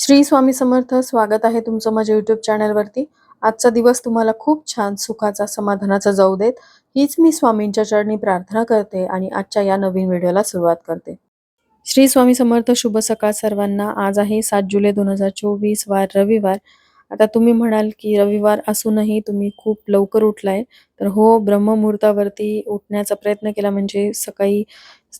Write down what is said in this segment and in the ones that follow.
श्री स्वामी समर्थ स्वागत आहे तुमचं माझ्या युट्यूब चॅनलवरती आजचा दिवस तुम्हाला खूप छान सुखाचा समाधानाचा जाऊ देत. हीच मी स्वामींच्या चरणी प्रार्थना करते आणि आजच्या या नवीन व्हिडिओला सुरुवात करते. श्री स्वामी समर्थ शुभ सकाळ सर्वांना. आज आहे सात जुलै दोन हजार चोवीस वार रविवार. आता तुम्ही म्हणाल की रविवार असूनही तुम्ही खूप लवकर उठलाय. तर हो ब्रह्ममुहूर्तावरती उठण्याचा प्रयत्न केला म्हणजे सकाळी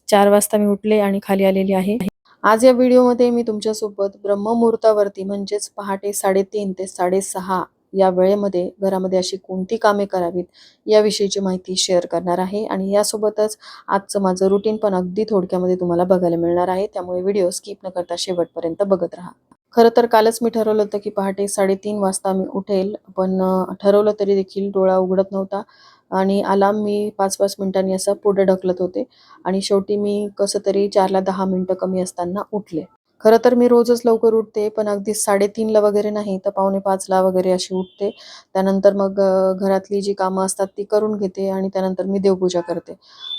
चार वाजता मी उठले आणि खाली आलेली आहे. आज या व्हिडिओमध्ये मी तुमच्यासोबत ब्रह्ममुहूर्तावरती म्हणजेच पहाटे साडेतीन ते साडेसहा या वेळेमध्ये घरामध्ये अशी कोणती कामे करावीत याविषयीची माहिती शेअर करणार आहे. आणि यासोबतच आजचं माझं रुटीन पण अगदी थोडक्यामध्ये तुम्हाला बघायला मिळणार आहे. त्यामुळे व्हिडिओ स्किप न करता शेवटपर्यंत बघत राहा. खरं तर कालच मी ठरवलं होतं की पहाटे साडेतीन वाजता मी उठेल पण ठरवलं तरी देखील डोळा उघडत नव्हता. आणि अलाम मी पाच पाच मिनिटांनी असं पुढे ढकलत होते. आणि शेवटी मी कसं तरी चारला दहा मिनटं कमी असताना उठले. खरं तर मी रोजच लवकर उठते पण अगदी साडेतीनला वगैरे नाही तर पावणे पाचला वगैरे अशी उठते. त्यानंतर मग घरातली जी कामं असतात ती करून घेते आणि त्यानंतर मी देवपूजा करते.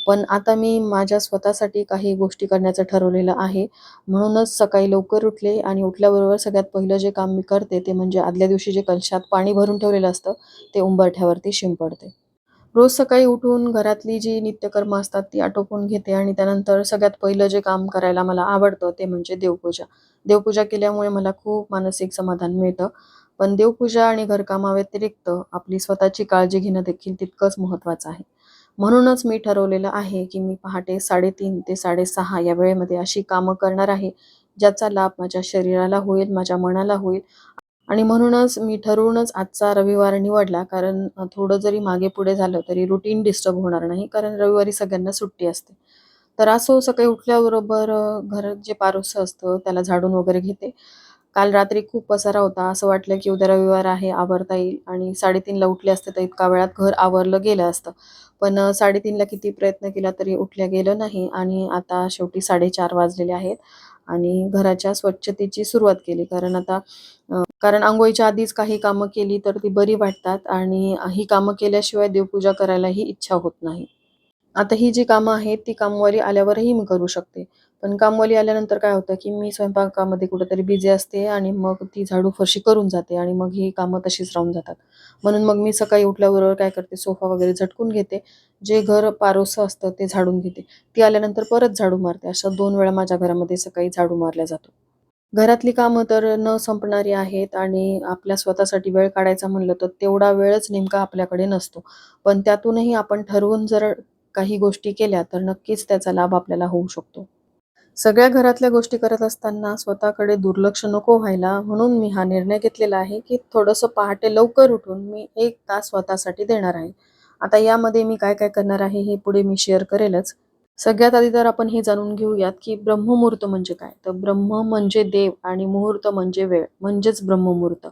पण आता मी माझ्या स्वतःसाठी काही गोष्टी करण्याचं ठरवलेलं आहे. म्हणूनच सकाळी लवकर उठले आणि उठल्याबरोबर सगळ्यात पहिलं जे काम मी करते ते म्हणजे आदल्या दिवशी जे कलशात पाणी भरून ठेवलेलं असतं ते उंबरठ्यावरती शिंपडते. रोज सकाळी उठून घरातली जी नित्यकर्म असतात ती आटोपून घेते आणि त्यानंतर सगळ्यात पहिलं जे काम करायला मला आवडतं ते म्हणजे देवपूजा. देवपूजा केल्यामुळे मला खूप मानसिक समाधान मिळतं. पण देवपूजा आणि घरकामाव्यतिरिक्त आपली स्वतःची काळजी घेणं देखील तितकंच महत्त्वाचं आहे. म्हणूनच मी ठरवलेलं आहे की मी पहाटे साडेतीन ते साडेसहा या वेळेमध्ये अशी कामं करणार आहे ज्याचा लाभ माझ्या शरीराला होईल माझ्या मनाला होईल आणि म्हणूनच मी ठरवूनच आजचा रविवार निवडला कारण थोडं जरी मागे पुढे झालं तरी रुटीन डिस्टर्ब होणार नाही कारण रविवारी सगळ्यांना सुट्टी असते. तर असो सकाळी उठल्याबरोबर घर घरात जे पारोसं असतं त्याला झाडून वगैरे घेते. काल रात्री खूप पसारा होता असं वाटलं की उद्या रविवार आहे आवरता येईल आणि साडेतीनला उठले असते तर इतका वेळात घर आवरलं गेलं असतं. पण साडेतीनला किती प्रयत्न केला तरी उठल्या गेलं नाही आणि आता शेवटी साडेचार वाजलेले आहेत आणि घराच्या स्वच्छतेची सुरुवात केली कारण आता कारण आंघोळीच्या आधीच काही कामं केली तर ती बरी वाटतात आणि ही कामं केल्याशिवाय देवपूजा करायलाही इच्छा होत नाही. आता ही जी कामं आहेत ती कामवाली आल्यावरही मी करू शकते. पण कामवाली आल्यानंतर काय होतं, की मी स्वयंपाकामध्ये कुठेतरी बिझी असते आणि मग ती झाडू फरशी करून जाते आणि मग ही कामं तशीच राहून जातात. म्हणून मग मी सकाळी उठल्याबरोबर काय करते, सोफा वगैरे झटकून घेते. जे घर पारोसं असतं ते झाडून घेते. ती आल्यानंतर परत झाडू मारते. अशा दोन वेळा माझ्या घरामध्ये सकाळी झाडू मारला जातो. घरातली कामं तर न संपणारी आहेत आणि आपल्या स्वतःसाठी वेळ काढायचा म्हणलं तर तेवढा वेळच नेमका आपल्याकडे नसतो. पण त्यातूनही आपण ठरवून जर काही गोष्टी केल्या तर नक्कीच त्याचा लाभ आपल्याला होऊ शकतो. सगळ्या घरातल्या गोष्टी करत असताना स्वतःकडे दुर्लक्ष नको व्हायला म्हणून मी हा निर्णय घेतलेला आहे, की थोडंसं पहाटे लवकर उठून मी एक तास स्वतःसाठी देणार आहे. आता यामध्ये मी काय-काय करणार आहे हे पुढे मी शेअर करेलच. सगळ्यात आधी तर आपण हे जाणून घेऊयात, की ब्रह्ममुहूर्त म्हणजे काय? तर ब्रह्म म्हणजे देव आणि मुहूर्त म्हणजे वेळ म्हणजेच ब्रह्ममुहूर्त.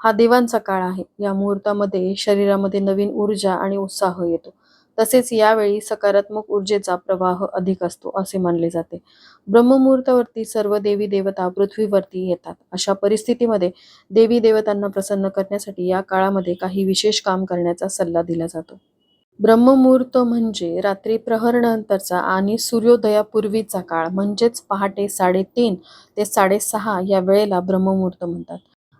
हा देवांचा काळ आहे. या मुहूर्तामध्ये शरीरामध्ये नवीन ऊर्जा आणि उत्साह येतो. तसेच यावेळी सकारात्मक ऊर्जेचा प्रवाह अधिक असतो असे मानले जाते. ब्रह्ममुहूर्तावरती सर्व देवी-देवता पृथ्वीवरती येतात. अशा परिस्थितीमध्ये देवी-देवतांना प्रसन्न करण्यासाठी या काळामध्ये काही विशेष काम करण्याचा सल्ला दिला जातो. ब्रह्ममुहूर्त म्हणजे रात्री प्रहरनंतरचा आणि सूर्योदयापूर्वीचा काळ म्हणजेच पहाटे 3:30 ते 6:30 या वेळेला ब्रह्ममुहूर्त म्हणतात.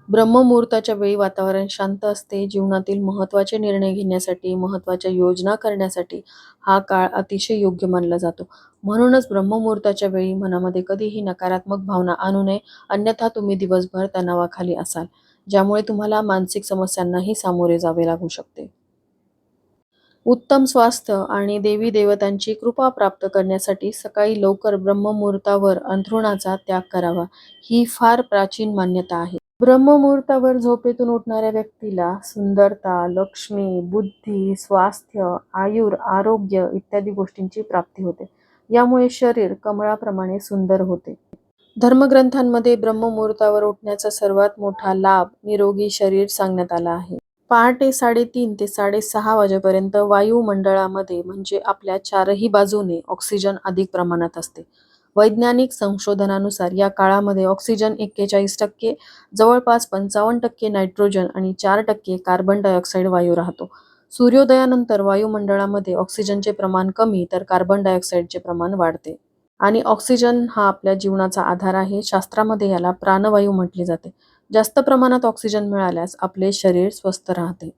ब्रह्ममुहूर्ताच्या वेळी वातावरण शांत असते. जीवनातील महत्त्वाचे निर्णय घेण्यासाठी, महत्त्वाच्या योजना करण्यासाठी हा काळ अतिशय योग्य मानला जातो. म्हणूनच ब्रह्ममुहूर्ताच्या वेळी मनामध्ये कधीही नकारात्मक भावना आणू नये, अन्यथा तुम्ही दिवसभर तणावाखाली असाल, ज्यामुळे तुम्हाला मानसिक समस्यांनाही सामोरे जावे लागू शकते. उत्तम स्वास्थ्य आणि देवी-देवतांची कृपा प्राप्त करण्यासाठी सकाळी लवकर ब्रह्ममुहूर्तावर अंथरुणाचा त्याग करावा, ही फार प्राचीन मान्यता आहे. ब्रह्ममुहूर्तावर झोपेतून उठणाऱ्या व्यक्तीला सुंदरता, लक्ष्मी, बुद्धी, स्वास्थ्य, आयुर, आरोग्य इत्यादी गोष्टींची प्राप्ती होते. यामुळे शरीर कमळाप्रमाणे सुंदर होते. धर्मग्रंथांमध्ये ब्रह्ममुहूर्तावर उठण्याचा सर्वात मोठा लाभ निरोगी शरीर सांगण्यात आला आहे. पहाटे साडेतीन ते साडेसहा वाजेपर्यंत वायुमंडळामध्ये म्हणजे आपल्या चारही बाजूने ऑक्सिजन अधिक प्रमाणात असते. वैज्ञानिक संशोधनानुसार या काळामध्ये ऑक्सिजन एक्केचाळीस टक्के, जवळपास पंचावन्न टक्के नायट्रोजन आणि चार टक्के कार्बन डायऑक्साईड वायू राहतो. सूर्योदयानंतर वायुमंडळामध्ये ऑक्सिजनचे प्रमाण कमी तर कार्बन डायऑक्साईडचे प्रमाण वाढते. आणि ऑक्सिजन हा आपल्या जीवनाचा आधार आहे शास्त्रामध्ये याला प्राणवायू म्हटले जाते जास्त प्रमाणात ऑक्सिजन मिळाल्यास आपले शरीर स्वस्थ राहते.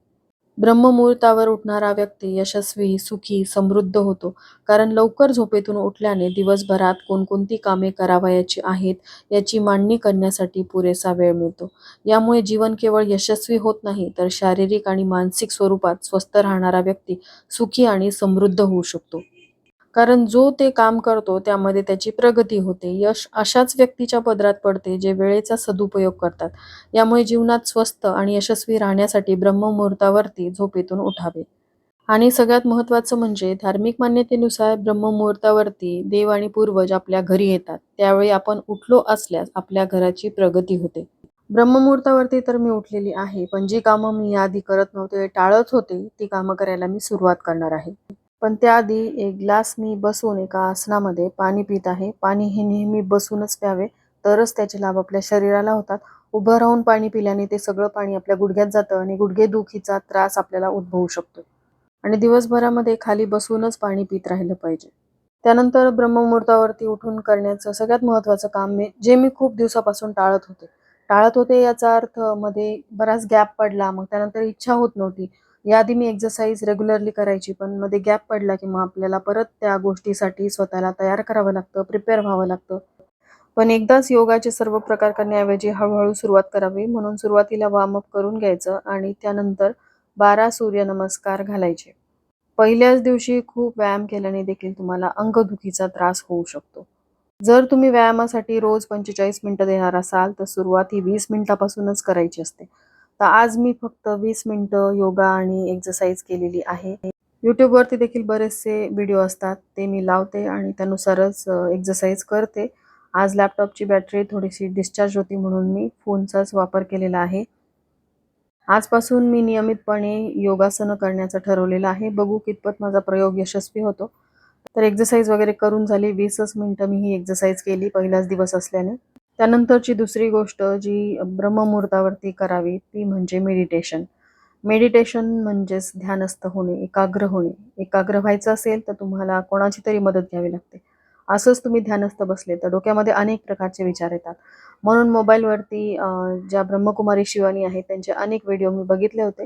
ब्रह्ममुहूर्तावर उठणारा व्यक्ती यशस्वी सुखी समृद्ध होतो. कारण लवकर झोपेतून उठल्याने दिवसभरात कोणकोणती कामे करावयाची आहेत याची मांडणी करण्यासाठी पुरेसा वेळ मिळतो. यामुळे जीवन केवळ यशस्वी होत नाही तर शारीरिक आणि मानसिक स्वरूपात स्वस्थ राहणारा व्यक्ती सुखी आणि समृद्ध होऊ शकतो. कारण जो ते काम करतो त्यामध्ये त्याची प्रगती होते. यश अशाच व्यक्तीच्या पदरात पडते जे वेळेचा सदुपयोग करतात. यामुळे जीवनात स्वस्त आणि यशस्वी राहण्यासाठी ब्रह्ममुहूर्तावरती झोपेतून उठावे. आणि सगळ्यात महत्त्वाचं म्हणजे धार्मिक मान्यतेनुसार ब्रह्ममुहूर्तावरती देव आणि पूर्वज आपल्या घरी येतात. त्यावेळी आपण उठलो असल्यास आपल्या घराची प्रगती होते. ब्रह्ममुहूर्तावरती तर मी उठलेली आहे पण जी कामं मी याआधी करत नव्हते टाळत होते ती कामं करायला मी सुरुवात करणार आहे. पण त्याआधी एक ग्लास मी बसून एका आसनामध्ये पाणी पित आहे. पाणी हे नेहमी बसूनच प्यावे तरच त्याचे लाभ आपल्या शरीराला होतात. उभं राहून पाणी पिल्याने ते सगळं पाणी आपल्या गुडघ्यात जातं आणि गुडघेदुखीचा त्रास आपल्याला उद्भवू शकतो. आणि दिवसभरामध्ये खाली बसूनच पाणी पित राहिलं पाहिजे. त्यानंतर ब्रह्ममुहूर्तावरती उठून करण्याचं सगळ्यात महत्त्वाचं काम मी जे मी खूप दिवसापासून टाळत होते. टाळत होते याचा अर्थमध्ये बराच गॅप पडला मग त्यानंतर इच्छा होत नव्हती. याआधी मी एक्झरसाईज रेग्युलरली करायची पण मध्ये गॅप पडला की मग आपल्याला परत त्या गोष्टीसाठी स्वतःला तयार करावं लागतं प्रिपेअर व्हावं लागतं. पण एकदाच योगाचे सर्व प्रकार करण्याऐवजी हळूहळू सुरुवात करावी म्हणून सुरुवातीला वॉर्मअप करून घ्यायचं आणि त्यानंतर बारा सूर्यनमस्कार घालायचे. पहिल्याच दिवशी खूप व्यायाम केल्याने देखील तुम्हाला अंगदुखीचा त्रास होऊ शकतो. जर तुम्ही व्यायामासाठी रोज पंचेचाळीस मिनिटं देणार असाल तर सुरुवात ही वीस मिनिटापासूनच करायची असते. तर आज मी फक्त वीस मिनटं योगा आणि एक्सरसाइज केलेली आहे. यूट्यूबवरती देखील बरेचसे व्हिडिओ असतात. ते मी लावते आणि त्यानुसारच एक्सरसाइज करते. आज लॅपटॉपची बॅटरी थोडीशी डिस्चार्ज होती म्हणून मी फोनचाच वापर केलेला आहे. आजपासून मी नियमितपणे योगासनं करण्याचं ठरवलेलं आहे. बघू कितपत माझा प्रयोग यशस्वी होतो. तर एक्सरसाइज वगैरे करून झाली. वीसच मिनटं मी ही एक्सरसाइज केली. पहिलाच दिवस असल्याने. त्यानंतरची दुसरी गोष्ट जी ब्रह्ममुहूर्तावरती करावी ती म्हणजे मेडिटेशन मेडिटेशन म्हणजेच ध्यानस्थ होणे एकाग्र होणे. एकाग्र व्हायचं असेल तर तुम्हाला कोणाची तरी मदत घ्यावी लागते. असंच तुम्ही ध्यानस्थ बसले तर डोक्यामध्ये अनेक प्रकारचे विचार येतात. म्हणून मोबाईलवरती ज्या ब्रह्मकुमारी शिवानी आहेत त्यांचे अनेक व्हिडिओ मी बघितले होते.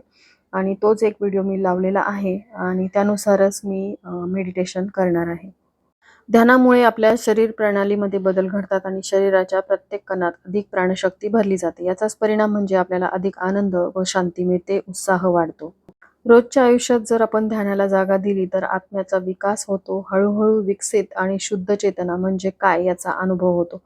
आणि तोच एक व्हिडिओ मी लावलेला आहे. आणि त्यानुसारच मी मेडिटेशन करणार आहे. ध्यानामुळे आपल्या शरीर प्रणालीमध्ये बदल घडतात आणि शरीराच्या प्रत्येक कणात अधिक प्राणशक्ती भरली जाते. याचाच परिणाम म्हणजे आपल्याला अधिक आनंद व शांती मिळते उत्साह वाढतो. रोजच्या आयुष्यात जर आपण ध्यानाला जागा दिली तर आत्म्याचा विकास होतो. हळूहळू विकसित आणि शुद्ध चेतना म्हणजे काय याचा अनुभव होतो.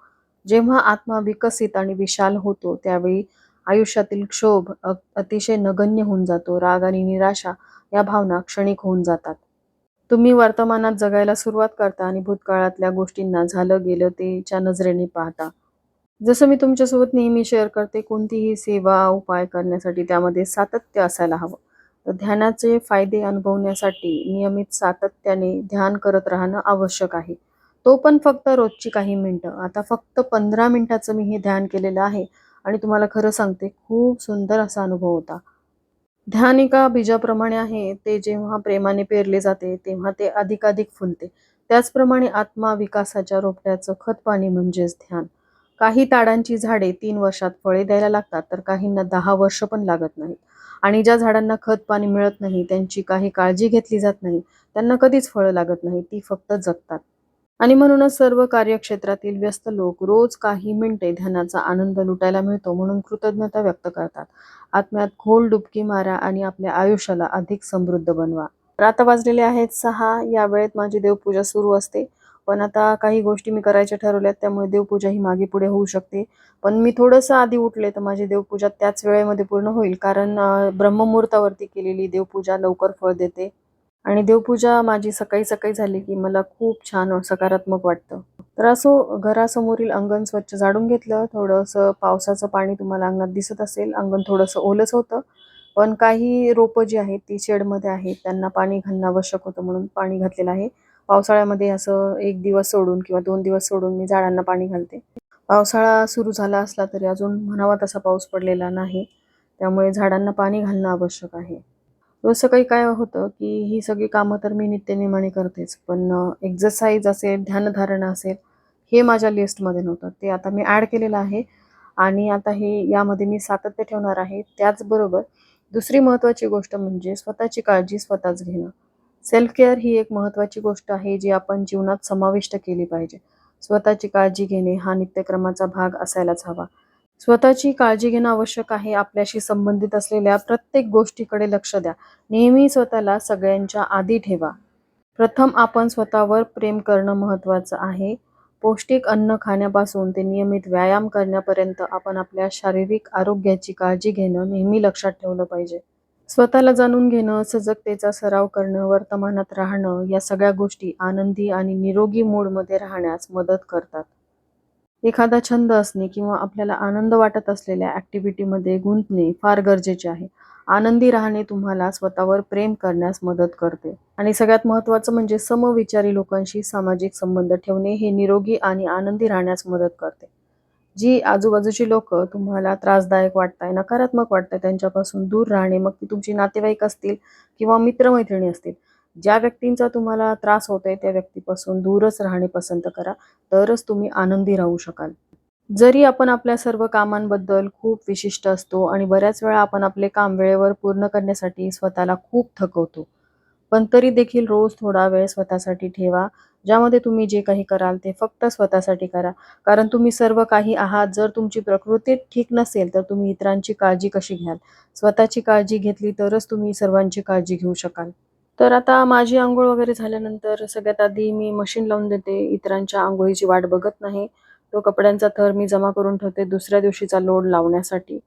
जेव्हा आत्मा विकसित आणि विशाल होतो त्यावेळी आयुष्यातील क्षोभ अतिशय नगण्य होऊन जातो. राग आणि निराशा या भावना क्षणिक होऊन जातात. तुम्ही वर्तमानात जगायला सुरुवात करता आणि भूतकाळातल्या गोष्टींना झालं गेलं तेच्या नजरेने पाहता. जसं मी तुमच्यासोबत नेहमी शेअर करते कोणतीही सेवा उपाय करण्यासाठी त्यामध्ये सातत्य असायला हवं. तर ध्यानाचे फायदे अनुभवण्यासाठी नियमित सातत्याने ध्यान करत राहणं आवश्यक आहे. तो पण फक्त रोजची काही मिनटं. आता फक्त पंधरा मिनटाचं मी हे ध्यान केलेलं आहे आणि तुम्हाला खरं सांगते खूप सुंदर असा अनुभव होता. ध्यान एका बीजाप्रमाणे आहे ते जेव्हा प्रेमाने पेरले जाते तेव्हा ते अधिकाधिक फुलते. त्याचप्रमाणे आत्मा विकासाच्या रोपट्याचं खत पाणी म्हणजेच ध्यान. काही ताडांची झाडे तीन वर्षात फळे द्यायला लागतात तर काहींना दहा वर्ष पण लागत नाहीत. आणि ज्या झाडांना खत पाणी मिळत नाही त्यांची काही काळजी घेतली जात नाही त्यांना कधीच फळं लागत नाही ती फक्त जगतात. आणि म्हणूनच सर्व कार्यक्षेत्रातील व्यस्त लोक रोज काही मिनिटे ध्यानाचा आनंद लुटायला मिळतो म्हणून कृतज्ञता व्यक्त करतात. आत्म्यात खोल डुबकी मारा आणि आपल्या आयुष्याला अधिक समृद्ध बनवा. तर आता वाजलेले आहेत सहा. या वेळेत माझी देवपूजा सुरू असते. पण आता काही गोष्टी मी करायच्या ठरवल्यात त्यामुळे देवपूजा ही मागे पुढे होऊ शकते. पण मी थोडंसं आधी उठले तर माझी देवपूजा त्याच वेळेमध्ये पूर्ण होईल. कारण ब्रह्ममुहूर्तावरती केलेली देवपूजा लवकर फळ देते. आणि देवपूजा माझी सकाळी सकाळी झाली की मला खूप छान सकारात्मक वाटतं. तर असो घरासमोरील अंगण स्वच्छ झाडून घेतलं. थोडंसं पावसाचं पाणी तुम्हाला अंगणात दिसत असेल. अंगण थोडंसं ओलंच होतं. पण काही रोपं जी आहेत ती शेडमध्ये आहेत. त्यांना पाणी घालणं आवश्यक होतं म्हणून पाणी घातलेलं आहे. पावसाळ्यामध्ये असं एक दिवस सोडून किंवा दोन दिवस सोडून मी झाडांना पाणी घालते. पावसाळा सुरू झाला असला तरी अजून म्हणावा तसा पाऊस पडलेला नाही. त्यामुळे झाडांना पाणी घालणं आवश्यक आहे. रोज सकाळी काय होतं की ही सगळी कामं तर मी नित्यनेमाने करतेच पण एक्झरसाईज असेल ध्यानधारणा असेल हे माझ्या लिस्टमध्ये नव्हतं. ते आता मी ॲड केलेलं आहे आणि आता हे यामध्ये मी सातत्य ठेवणार आहे. त्याचबरोबर दुसरी महत्त्वाची गोष्ट म्हणजे स्वतःची काळजी स्वतःच घेणं. सेल्फ केअर ही एक महत्त्वाची गोष्ट आहे जी आपण जीवनात समाविष्ट केली पाहिजे. स्वतःची काळजी घेणे हा नित्यक्रमाचा भाग असायलाच हवा. स्वतःची काळजी घेणं आवश्यक आहे आपल्याशी संबंधित असलेल्या प्रत्येक गोष्टीकडे लक्ष द्या. नेहमी स्वतःला सगळ्यांच्या आधी ठेवा. प्रथम आपण स्वतःवर प्रेम करणं महत्त्वाचं आहे. पौष्टिक अन्न खाण्यापासून ते नियमित व्यायाम करण्यापर्यंत आपण आपल्या शारीरिक आरोग्याची काळजी घेणं नेहमी लक्षात ठेवलं पाहिजे. स्वतःला जाणून घेणं सजगतेचा सराव करणं वर्तमानात राहणं या सगळ्या गोष्टी आनंदी आणि निरोगी मूडमध्ये राहण्यास मदत करतात. एखादा छंद असणे किंवा आपल्याला आनंद वाटत असलेल्या ॲक्टिव्हिटीमध्ये गुंतणे फार गरजेचे आहे. आनंदी राहणे तुम्हाला स्वतःवर प्रेम करण्यास मदत करते. आणि सगळ्यात महत्त्वाचं म्हणजे समविचारी लोकांशी सामाजिक संबंध ठेवणे हे निरोगी आणि आनंदी राहण्यास मदत करते. जी आजूबाजूची लोक तुम्हाला त्रासदायक वाटताय नकारात्मक वाटताय त्यांच्यापासून दूर राहणे मग ती तुमची नातेवाईक असतील किंवा मित्रमैत्रिणी असतील ज्या व्यक्तींचा तुम्हाला त्रास होतोय त्या व्यक्तीपासून दूरच राहणे पसंत करा. तरच तुम्ही आनंदी राहू शकाल. जरी आपण आपल्या सर्व कामांबद्दल खूप विशिष्ट असतो आणि बऱ्याच वेळा आपण आपले काम वेळेवर पूर्ण करण्यासाठी स्वतःला खूप थकवतो. पण तरी देखील रोज थोडा वेळ स्वतःसाठी ठेवा. ज्यामध्ये तुम्ही जे काही कराल ते फक्त स्वतःसाठी करा. कारण तुम्ही सर्व काही आहात. जर तुमची प्रकृती ठीक नसेल तर तुम्ही इतरांची काळजी कशी घ्याल? स्वतःची काळजी घेतली तरच तुम्ही सर्वांची काळजी घेऊ शकाल. तर आता माझी आंघोळ वगैरे झाल्यानंतर सगळ्यात आधी मी मशीन लावून देते. इतरांच्या आंघोळीची वाट बघत नाही. तो कपड्यांचा थर मी जमा करून ठेवते दुसऱ्या दिवशीचा लोड लावण्यासाठी.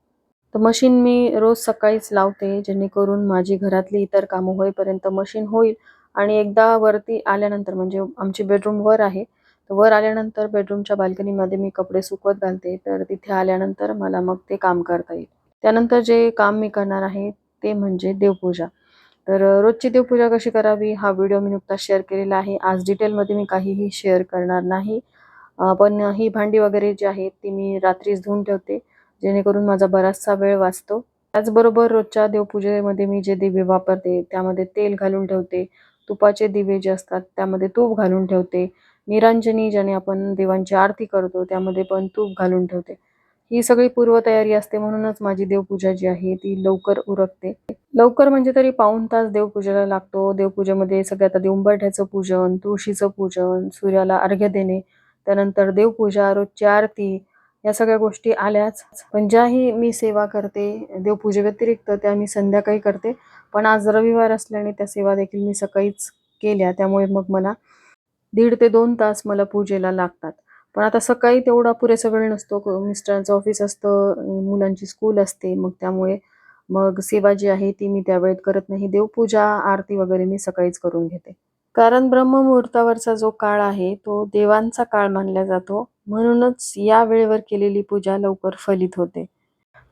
तर मशीन मी रोज सकाळीच लावते जेणेकरून माझी घरातली इतर कामं होईपर्यंत मशीन होईल. आणि एकदा वरती आल्यानंतर म्हणजे आमची बेडरूम वर आहे तर वर आल्यानंतर बेडरूमच्या बाल्कनीमध्ये मी कपडे सुकवत घालते. तर तिथे आल्यानंतर मला मग ते काम करता येईल. त्यानंतर जे काम मी करणार आहे ते म्हणजे देवपूजा. तर रोजची देवपूजा कशी करावी हा व्हिडिओ मी नुकताच शेअर केलेला आहे. आज डिटेलमध्ये मी काहीही शेअर करणार नाही. पण ही भांडी वगैरे जी आहेत ती मी रात्रीच धुवून ठेवते जेणेकरून माझा बराचसा वेळ वाचतो. त्याचबरोबर रोजच्या देवपूजेमध्ये मी जे दिवे वापरते त्यामध्ये तेल घालून ठेवते. तुपाचे दिवे जे असतात त्यामध्ये तूप घालून ठेवते. निरांजनी ज्याने आपण देवांची आरती करतो त्यामध्ये पण तूप घालून ठेवते. ही सगळी पूर्वतयारी असते म्हणूनच माझी देवपूजा जी आहे ती लवकर उरकते. लवकर म्हणजे तरी पाऊन तास देवपूजेला लागतो. देवपूजेमध्ये सगळ्यात आधी उंबरठ्याचं पूजन तुळशीचं पूजन सूर्याला अर्घ्य देणे त्यानंतर देवपूजा रोजची आरती या सगळ्या गोष्टी आल्याच. पण ज्याही मी सेवा करते देवपूजे व्यतिरिक्त त्या मी संध्याकाळी करते. पण आज रविवार असल्याने त्या सेवा देखील मी सकाळीच केल्या. त्यामुळे मग मला दीड ते दोन तास मला पूजेला लागतात. पण आता सकाळी तेवढा पुरेसा वेळ नसतो. मिस्टरांचं ऑफिस असतं मुलांची स्कूल असते. मग त्यामुळे मग सेवा जी आहे ती मी त्यावेळेत करत नाही. देवपूजा आरती वगैरे मी सकाळीच करून घेते. कारण ब्रह्ममुहूर्तावरचा जो काळ आहे तो देवांचा काळ मानला जातो. म्हणूनच या वेळेवर केलेली पूजा लवकर फलित होते.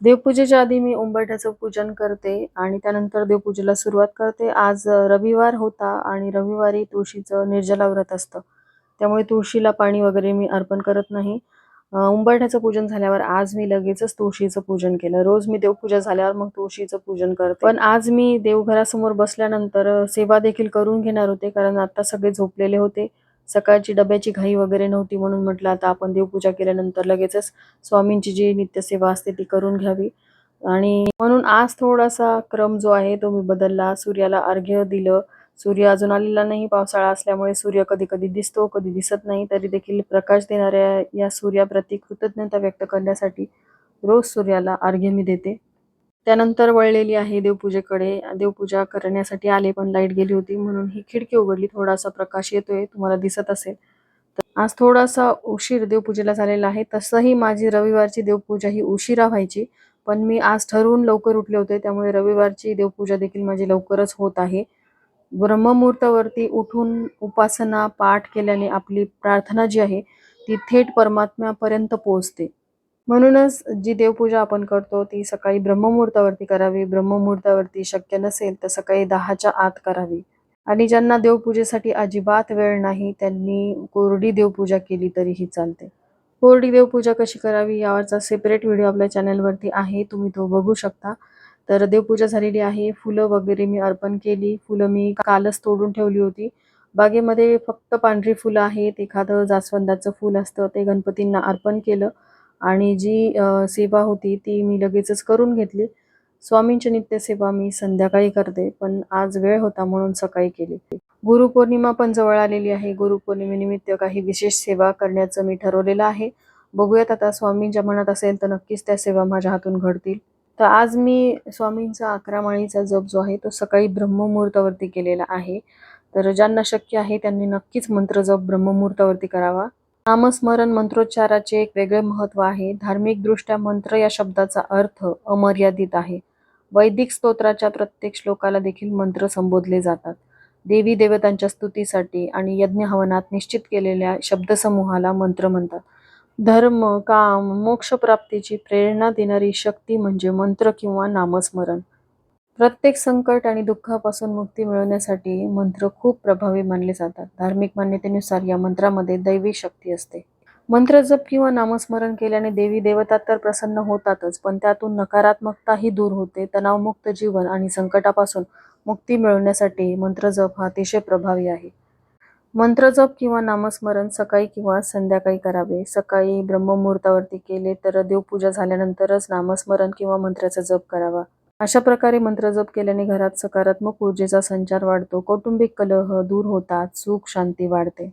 देवपूजेच्या आधी मी उंबरठ्याचं पूजन करते आणि त्यानंतर देवपूजेला सुरुवात करते. आज रविवार होता आणि रविवारी तुळशीचं निर्जला व्रत असतं. त्यामुळे तुळशीला पाणी वगैरे मी अर्पण करत नाही. उंबरठ्याचं पूजन झाल्यावर आज मी लगेचच तुळशीचं पूजन केलं. रोज मी देवपूजा झाल्यावर मग तुळशीचं पूजन करते. पण आज मी देवघरासमोर बसल्यानंतर सेवा देखील करून घेणार होते कारण आता सगळे झोपलेले होते. सकाळची डब्याची घाई वगैरे नव्हती म्हणून म्हटलं आता आपण देवपूजा केल्यानंतर लगेचच स्वामींची जी नित्यसेवा असते ती करून घ्यावी. आणि म्हणून आज थोडासा क्रम जो आहे तो मी बदलला. सूर्याला अर्घ्य दिलं. सूर्य अजून आलेला नाही पावसाळा असल्यामुळे सूर्य कधी कधी दिसतो कधी दिसत नाही. तरी देखील प्रकाश देणाऱ्या या सूर्याप्रती कृतज्ञता व्यक्त करण्यासाठी रोज सूर्याला अर्घ्य मी देते. त्यानंतर वळलेली आहे देवपूजेकडे. देवपूजा करण्यासाठी आले पण लाइट गेली होती म्हणून ही खिडकी उघडली. थोडासा प्रकाश येतोय तुम्हाला दिसत असेल. तर आज थोडासा उशीर देवपूजेला झालेला आहे. तसंही माझी रविवारची देवपूजा ही उशिरा व्हायची पण मी आज ठरवून लवकर उठले होते. त्यामुळे रविवारची देवपूजा देखील माझी लवकरच होत आहे. ब्रह्ममुहूर्तावरती उठून उपासना पाठ केल्याने आपली प्रार्थना जी आहे ती थेट परमात्म्यापर्यंत पोहोचते. म्हणूनच जी देवपूजा आपण करतो ती सकाळी ब्रह्ममुहूर्तावरती करावी. ब्रह्ममुहूर्तावरती शक्य नसेल तर सकाळी दहाच्या आत करावी. आणि ज्यांना देवपूजेसाठी अजिबात वेळ नाही त्यांनी कोरडी देवपूजा केली तरीही चालते. कोरडी देवपूजा कशी करावी यावरचा सेपरेट व्हिडिओ आपल्या चॅनलवरती आहे तुम्ही तो बघू शकता. तर देवपूजा झालेली आहे. फुलं वगैरे मी अर्पण केली. फुलं मी कालच तोडून ठेवली होती. बागेमध्ये फक्त पांढरी फुलं आहेत. एखादं जास्वंदाचं फुल असतं ते गणपतींना अर्पण केलं. आणि जी सेवा होती ती मी लगेचच करून घेतली. स्वामींची नित्यसेवा मी संध्याकाळी करते पण आज वेळ होता म्हणून सकाळी केली. गुरुपौर्णिमा पण जवळ आलेली आहे. गुरुपौर्णिमेनिमित्त काही विशेष सेवा करण्याचं मी ठरवलेलं आहे. बघूयात आता स्वामींच्या मनात असेल तर नक्कीच त्या सेवा माझ्या हातून घडतील. तर आज मी स्वामींचा अकरा माळीचा जप जो आहे तो सकाळी ब्रह्ममुहूर्तावरती केलेला आहे. तर ज्यांना शक्य आहे त्यांनी नक्कीच मंत्र जप ब्रह्ममुहूर्तावरती करावा. नामस्मरण मंत्रोच्चाराचे एक वेगळे महत्त्व आहे. धार्मिकदृष्ट्या मंत्र या शब्दाचा अर्थ अमर्यादित आहे. वैदिक स्तोत्राच्या प्रत्येक श्लोकाला देखील मंत्र संबोधले जातात. देवी देवतांच्या स्तुतीसाठी आणि यज्ञ हवनात निश्चित केलेल्या शब्दसमूहाला मंत्र म्हणतात. धर्म काम मोक्षप्राप्तीची प्रेरणा देणारी शक्ती म्हणजे मंत्र किंवा नामस्मरण. प्रत्येक संकट आणि दुःखापासून मुक्ती मिळवण्यासाठी मंत्र खूप प्रभावी मानले जातात. धार्मिक मान्यतेनुसार या मंत्रामध्ये दैवी शक्ती असते. मंत्र जप किंवा नामस्मरण केल्याने देवी देवता तर प्रसन्न होतातच पण त्यातून नकारात्मकताही दूर होते. तणावमुक्त जीवन आणि संकटापासून मुक्ती मिळवण्यासाठी मंत्र जप हा अतिशय प्रभावी आहे. मंत्रजप किंवा नामस्मरण सकाळी किंवा संध्याकाळी करावे. सकाळी ब्रह्ममुहूर्तावरती केले तर देवपूजा झाल्यानंतरच नामस्मरण किंवा मंत्राचा जप करावा. अशा प्रकारे मंत्रजप केल्याने घरात सकारात्मक ऊर्जेचा संचार वाढतो. कौटुंबिक कलह दूर होतात. सुख शांती वाढते.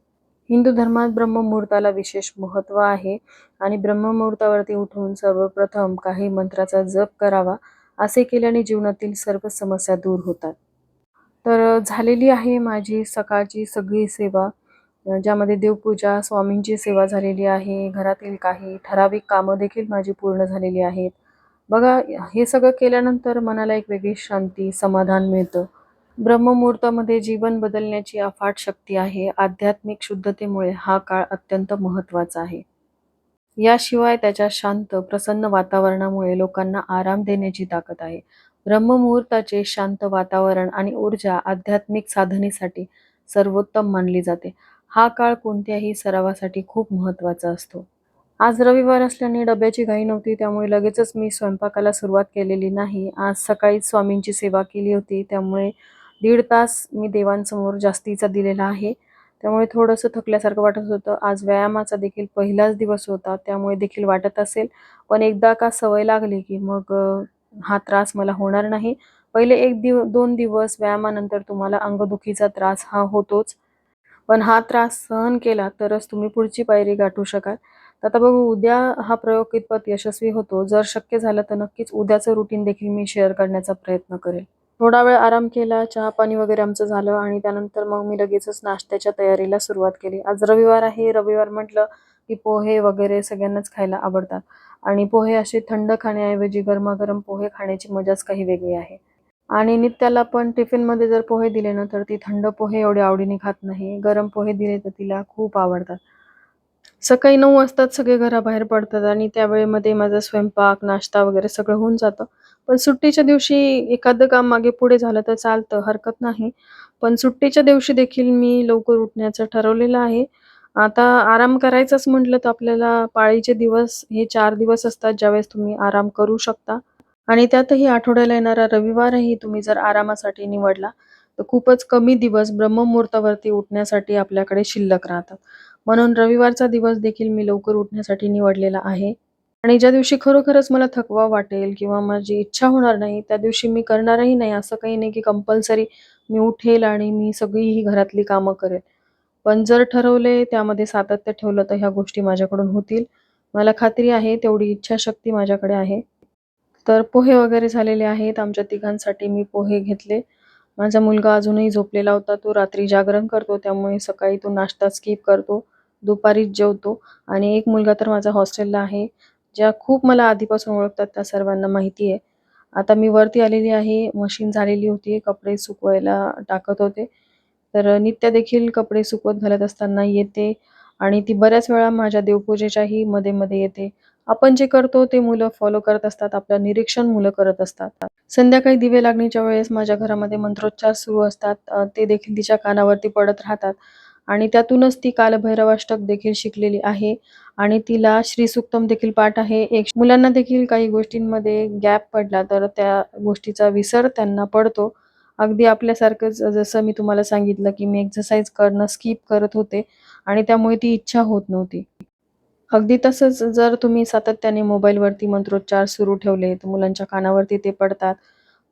हिंदू धर्मात ब्रह्ममुहूर्ताला विशेष महत्त्व आहे आणि ब्रह्ममुहूर्तावरती उठून सर्वप्रथम काही मंत्राचा जप करावा असे केल्याने जीवनातील सर्व समस्या दूर होतात. तर झालेली आहे माझी सकाळची सगळी सेवा. ज्यामध्ये देवपूजा स्वामींची सेवा झालेली आहे घरातील काही ठराविक कामं देखील माझी पूर्ण झालेली आहेत. बघा हे सगळं केल्यानंतर मनाला एक वेगळी शांती समाधान मिळतं. ब्रह्ममुहूर्तामध्ये जीवन बदलण्याची अफाट शक्ती आहे. आध्यात्मिक शुद्धतेमुळे हा काळ अत्यंत महत्त्वाचा आहे. याशिवाय त्याच्या शांत प्रसन्न वातावरणामुळे लोकांना आराम देण्याची ताकद आहे. ब्रह्ममुहूर्ताचे शांत वातावरण आणि ऊर्जा आध्यात्मिक साधनेसाठी सर्वोत्तम मानली जाते. हा काळ कोणत्याही सरावासाठी खूप महत्त्वाचा असतो. आज रविवार असल्याने डब्याची घाई नव्हती त्यामुळे लगेचच मी स्वयंपाकाला सुरुवात केलेली नाही. आज सकाळीच स्वामींची सेवा केली होती त्यामुळे दीड तास मी देवांसमोर जास्तीचा दिलेला आहे. त्यामुळे थोडंसं थकल्यासारखं वाटत होतं. आज व्यायामाचा देखील पहिलाच दिवस होता त्यामुळे देखील वाटत असेल. पण एकदा का सवय लागली की मग हा त्रास मला होणार नाही. पहिले एक दिव दोन दिवस व्यायामानंतर तुम्हाला अंगदुखीचा त्रास हा होतोच. पण हा त्रास सहन केला तरच तुम्ही पुढची पायरी गाठू शकाल. तर आता बघू उद्या हा प्रयोग कितपत यशस्वी होतो. जर शक्य झालं तर नक्कीच उद्याचं रुटीन देखील मी शेअर करण्याचा प्रयत्न करेल. थोडा वेळ आराम केला चहा पाणी वगैरे आमचं झालं आणि त्यानंतर मग मी लगेचच नाश्त्याच्या तयारीला सुरुवात केली. आज रविवार आहे. रविवार म्हटलं की पोहे वगैरे सगळ्यांनाच खायला आवडतात. आणि पोहे असे थंड खाण्याऐवजी गरमागरम पोहे खाण्याची मजाच काही वेगळी आहे. आणि नित्याला पण टिफिनमध्ये जर पोहे दिले ना तर ती थंड पोहे एवढे आवडीने खात नाही. गरम पोहे दिले तर तिला खूप आवडतात. सकाळी नऊ वाजताच सगळे घराबाहेर पडतात आणि त्यावेळेमध्ये माझा स्वयंपाक नाश्ता वगैरे सगळं होऊन जातं. पण सुट्टीच्या दिवशी एखादं काम मागे पुढे झालं तर चालतं हरकत नाही. पण सुट्टीच्या दिवशी देखील मी लवकर उठण्याचं ठरवलेलं आहे. आता आराम करायचाच म्हटलं तर आपल्याला पाळीचे दिवस हे चार दिवस असतात ज्यावेळेस तुम्ही आराम करू शकता. आणि त्यातही आठवड्याला येणारा रविवारही तुम्ही जर आरामासाठी निवडला तर खूपच कमी दिवस ब्रह्ममुहूर्तावरती उठण्यासाठी आपल्याकडे शिल्लक राहतात. म्हणून रविवारचा दिवस देखील मी लवकर उठण्यासाठी निवडलेला आहे. आणि ज्या दिवशी खरोखरच मला थकवा वाटेल किंवा माझी इच्छा होणार नाही त्या दिवशी मी करणारही नाही असं काही नाही की कंपल्सरी मी उठेल आणि मी सगळी ही घरातली कामं करेल. पण जर ठरवले त्यामध्ये सातत्य ठेवलं तर ह्या गोष्टी माझ्याकडून होतील. मला खात्री आहे तेवढी इच्छाशक्ती माझ्याकडे आहे. तर पोहे वगैरे झालेले आहेत. आमच्या तिघांसाठी मी पोहे घेतले. माझा मुलगा अजूनही झोपलेला होता. तो रात्री जागरण करतो. त्यामुळे सकाळी तो नाश्ता स्किप करतो. दुपारीच जेवतो. आणि एक मुलगा तर माझा हॉस्टेलला आहे. ज्या खूप मला आधीपासून ओळखतात त्या सर्वांना माहिती आहे. आता मी वरती आलेली आहे. मशीन झालेली होती. कपडे सुकवायला टाकत होते. तर नित्य देखील कपडे सुकवत घालत असताना येते आणि ती बऱ्याच वेळा माझ्या देवपूजेच्याही मध्ये मध्ये येते. आपण जे करतो ते मुलं फॉलो करत असतात आपलं निरीक्षण मुलं करत असतात. संध्याकाळी दिवे लागणीच्या वेळेस माझ्या घरामध्ये मंत्रोच्चार सुरू असतात. ते देखील तिच्या कानावरती पडत राहतात आणि त्यातूनच ती कालभैरवाष्टक देखील शिकलेली आहे आणि तिला श्रीसुक्तम देखील पाठ आहे. एक मुलांना देखील काही गोष्टींमध्ये गॅप पडला तर त्या गोष्टीचा विसर त्यांना पडतो. अगदी आपल्यासारखंच जसं मी तुम्हाला सांगितलं की मी एक्झरसाईज करणं स्किप करत होते आणि त्यामुळे ती इच्छा होत नव्हती. अगदी तसंच जर तुम्ही सातत्याने मोबाईलवरती मंत्रोच्चार सुरू ठेवले तर मुलांच्या कानावरती ते पडतात.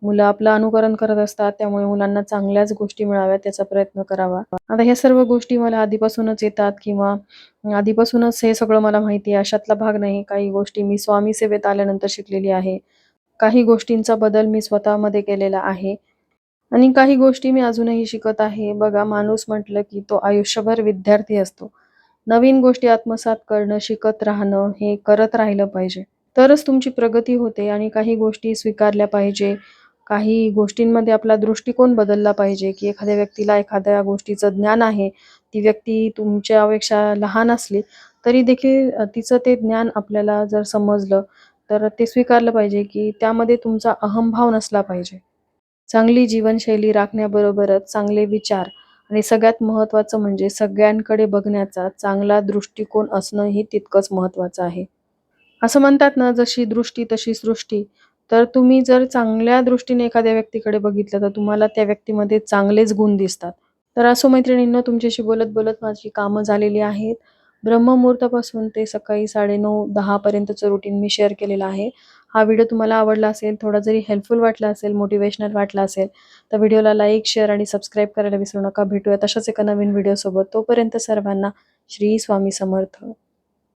मुलं आपलं अनुकरण करत असतात त्यामुळे मुलांना चांगल्याच गोष्टी मिळाव्यात त्याचा प्रयत्न करावा. आता ह्या सर्व गोष्टी मला आधीपासूनच येतात किंवा आधीपासूनच हे सगळं मला माहिती आहे अशातला भाग नाही. काही गोष्टी मी स्वामी सेवेत आल्यानंतर शिकलेली आहे. काही गोष्टींचा बदल मी स्वतःमध्ये केलेला आहे. आणि काही गोष्टी मी अजूनही शिकत आहे. बघा माणूस म्हटलं की तो आयुष्यभर विद्यार्थी असतो. नवीन गोष्टी आत्मसात करणं शिकत राहणं हे करत राहिलं पाहिजे. तरच तुमची प्रगती होते आणि काही गोष्टी स्वीकारल्या पाहिजे. काही गोष्टींमध्ये आपला दृष्टिकोन बदलला पाहिजे की एखाद्या व्यक्तीला एखाद्या गोष्टीचं ज्ञान आहे. ती व्यक्ती तुमच्यापेक्षा लहान असली तरी देखील तिचं ते ज्ञान आपल्याला जर समजलं तर ते स्वीकारलं पाहिजे की त्यामध्ये तुमचा अहंभाव नसला पाहिजे. चांगली जीवनशैली राखण्याबरोबरच चांगले विचार आणि सगळ्यात महत्त्वाचं म्हणजे सगळ्यांकडे बघण्याचा चांगला दृष्टिकोन असणंही तितकंच महत्त्वाचं आहे. असं म्हणतात ना जशी दृष्टी तशी सृष्टी. तर तुम्ही जर चांगल्या दृष्टीने एखाद्या व्यक्तीकडे बघितलं तर तुम्हाला त्या व्यक्तीमध्ये चांगलेच गुण दिसतात. तर असो मैत्रिणींना तुमच्याशी बोलत बोलत माझी कामं झालेली आहेत. ब्रह्ममुहूर्तापासून ते सकाळी साडेनऊ दहापर्यंतचं रुटीन मी शेअर केलेलं आहे. हा व्हिडिओ तुम्हाला आवडला असेल थोडा जरी हेल्पफुल वाटला असेल मोटिवेशनल वाटला असेल तर व्हिडिओला लाईक शेअर आणि सबस्क्राईब करायला विसरू नका. भेटूया तशाच एका नवीन व्हिडिओसोबत तोपर्यंत सर्वांना श्री स्वामी समर्थ.